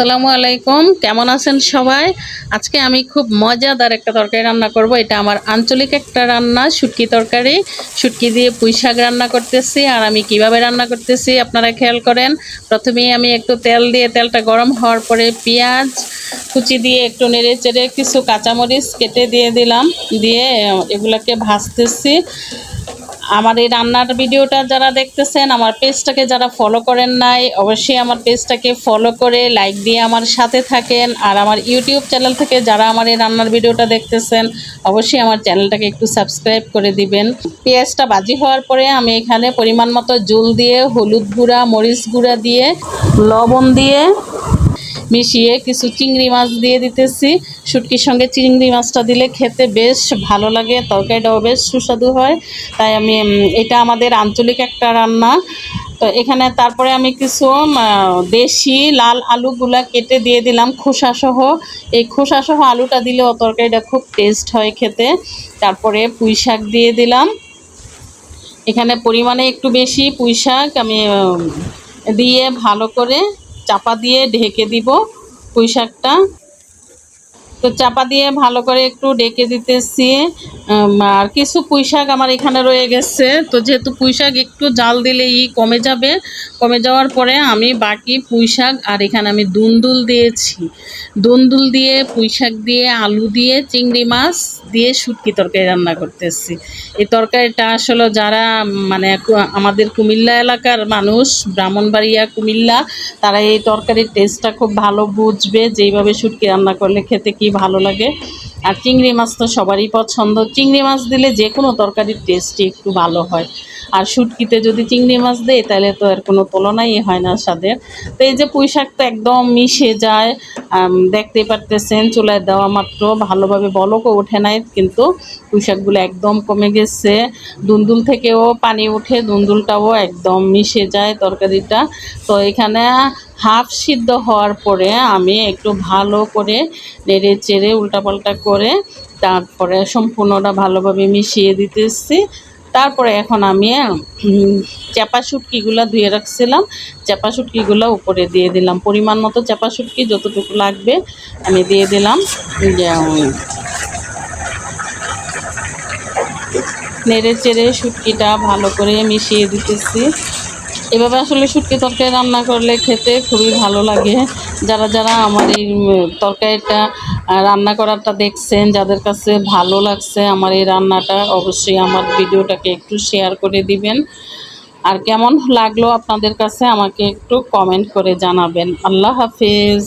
আসসালামু আলাইকুম। কেমন আছেন সবাই? আজকে আমি খুব মজাদার একটা তরকারি রান্না করব। এটা আমার আঞ্চলিক একটা রান্না, শুটকি তরকারি। শুটকি দিয়ে পুঁই শাক রান্না করতেছি আর আমি কীভাবে রান্না করতেছি আপনারা খেয়াল করেন। প্রথমেই আমি একটু তেল দিয়ে, তেলটা গরম হওয়ার পরে পেঁয়াজ, কুচি দিয়ে একটু নেড়ে চেড়ে কিছু কাঁচামরিচ কেটে দিয়ে দিলাম। দিয়ে এগুলোকে ভাজতেছি। আমার এই রান্নার ভিডিওটা যারা দেখতেছেন, আমার পেজটাকে যারা ফলো করেন নাই, অবশ্যই আমার পেজটাকে ফলো করে লাইক দিয়ে আমার সাথে থাকেন। আর আমার ইউটিউব চ্যানেল থেকে যারা আমার এই রান্নার ভিডিওটা দেখতেছেন, অবশ্যই আমার চ্যানেলটাকে একটু সাবস্ক্রাইব করে দিবেন। পেঁয়াজটা বাজি হওয়ার পরে আমি এখানে পরিমাণ মতো জল দিয়ে, হলুদ গুঁড়া, মরিচ গুঁড়া দিয়ে, লবণ দিয়ে মিশিয়ে কিছু চিংড়ি মাছ দিয়ে দিতেছি। শুটকির সঙ্গে চিংড়ি মাছটা দিলে খেতে বেশ ভালো লাগে, তরকারিটাও বেশ সুস্বাদু হয়। তাই আমি এটা আমাদের আঞ্চলিক একটা রান্না। তো এখানে তারপরে আমি কিছু দেশি লাল আলুগুলা কেটে দিয়ে দিলাম খোসাসহ। এই খোসাসহ আলুটা দিলেও তরকারিটা খুব টেস্ট হয় খেতে। তারপরে পুঁই শাক দিয়ে দিলাম। এখানে পরিমাণে একটু বেশি পুঁই শাক আমি দিয়ে ভালো করে চাপা দিয়ে ঢেকে দিব পুঁই শাকটা। তো চাপা দিয়ে ভালো করে একটু ডেকে দিতেছি। আর কিছু পুঁই শাক আমার এখানে রয়ে গেছে। তো যেহেতু পুঁই শাক একটু জাল দিলেই কমে যাবে, কমে যাওয়ার পরে আমি বাকি পুঁই শাক আর এখানে আমি দুন্দুল দিয়েছি। দুন্দুল দিয়ে পুঁই শাক দিয়ে, আলু দিয়ে, চিংড়ি মাছ দিয়ে শুটকি তরকারি রান্না করতেছি। এই তরকারিটা আসলে যারা মানে আমাদের কুমিল্লা এলাকার মানুষ, ব্রাহ্মণবাড়িয়া, কুমিল্লা, তারা এই তরকারির টেস্টটা খুব ভালো বুঝবে যেইভাবে শুটকি রান্না করলে খেতে কি ভালো লাগে। আর চিংড়ি মাছ তো সবারই পছন্দ। চিংড়ি মাছ দিলে যে কোনো তরকারির টেস্টই একটু ভালো হয়। আর শুটকিতে যদি চিংড়ি মাছ দেয় তাহলে তো আর কোনো তুলনাই হয় না স্বাদের। তো এই যে পুঁই শাক তো একদম মিশে যায় আম, দেখতেই পারতেছেন চুলায় দেওয়া মাত্র ভালোভাবে বলকও ওঠে নাই কিন্তু পুঁই শাকগুলো একদম কমে গেছে। দুন্দুল থেকেও পানি উঠে দুন্দুলটাও একদম মিশে যায় তরকারিটা। তো এখানে হাফ সিদ্ধ হওয়ার পরে আমি একটু ভালো করে নেড়ে চেড়ে উল্টাপাল্টা করে তারপরে সম্পূর্ণটা ভালোভাবে মিশিয়ে দিতেছি। তারপরে এখন আমি চাপা শুটকিগুলো ধুয়ে রাখছিলাম। চাপা শুটকিগুলো উপরে দিয়ে দিলাম। পরিমাণ মতো চাপা শুটকি যতটুকু লাগবে আমি দিয়ে দিলাম। নেড়ে চেড়ে শুটকিটা ভালো করে মিশিয়ে দিতেছি। এভাবে আসলে শুটকি তরকারি রান্না করলে খেতে খুবই ভালো লাগে। যারা যারা আমার এই তরকারিটা রান্না করাটা দেখছেন, যাদের কাছে ভালো লাগছে আমার এই রান্নাটা, অবশ্যই আমার ভিডিওটাকে একটু শেয়ার করে দিবেন। আর কেমন লাগল আপনাদের কাছে আমাকে একটু কমেন্ট করে জানাবেন। আল্লাহ হাফেজ।